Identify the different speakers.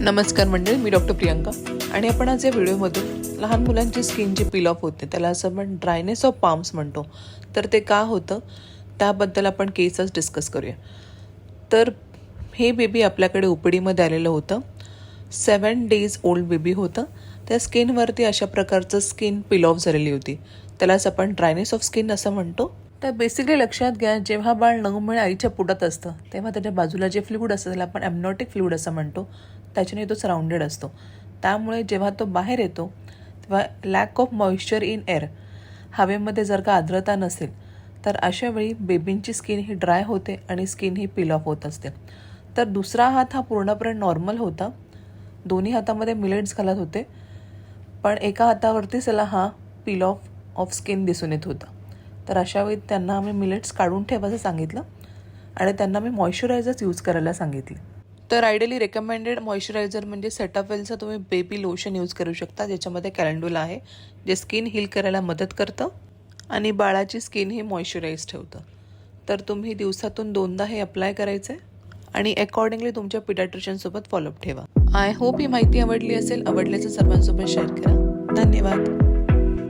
Speaker 1: नमस्कार मंडळी मी डॉक्टर प्रियंका. आणि आपण आज या व्हिडिओमधून लहान मुलांची स्किन जी पील ऑफ होते त्याला असं आपण ड्रायनेस ऑफ पाम्स म्हणतो. तर ते का होतं? त्याबद्दल आपण केसच डिस्कस करूया. तर हे बेबी आपल्याकडे उपडीमध्ये आलेलं होतं. सेवन डेज ओल्ड बेबी होतं. त्या स्किनवरती अशा प्रकारचं स्किन पिल ऑफ झालेली होती. त्यालाच आपण ड्रायनेस ऑफ स्किन असं म्हणतो. तर बेसिकली लक्षात घ्या जेव्हा बाळ नऊ महिने आईच्या पोटात असतं तेव्हा त्याच्या बाजूला जे फ्लुईड असतं त्याला आपण ॲमनॉटिक फ्लुईड असं म्हणतो. त्याच्याने तो सराउंडेड असतो. त्यामुळे जेव्हा तो बाहेर येतो तेव्हा lack of moisture in air हवेमध्ये जर का आर्द्रता नसेल तर अशा वेळी बेबींची स्किन ही ड्राय होते आणि स्किन ही पिल ऑफ होत असते. तर दुसरा हात हा पूर्णपणे नॉर्मल होता. दोन्ही हातामध्ये मिलेट्स घालत होते. पण एका हातावरतीच त्याला हा पील ऑफ ऑफ स्किन दिसून येत होता. तर अशा वेळी त्यांना आम्ही मिलेट्स काढून ठेवायचं सांगितलं आणि त्यांना मी मॉइश्चरायझर्स यूज करायला सांगितले. तर आयडियली रेकमेंडेड मॉइश्चरायझर म्हणजे सेटाफेलचं तुम्ही बेबी लोशन यूज करू शकता ज्याच्यामध्ये कॅलेंडुला आहे जे स्किन हील करायला मदत करतं आणि बाळाची स्किन ही मॉइश्चराईज ठेवतं. तर तुम्ही दिवसातून दोनदा हे अप्लाय करायचं आहे आणि अकॉर्डिंगली तुमच्या पिडॅट्रिशनसोबत फॉलोअप ठेवा. आय होप ही माहिती आवडली असेल. आवडल्याचं सर्वांसोबत शेअर करा. धन्यवाद.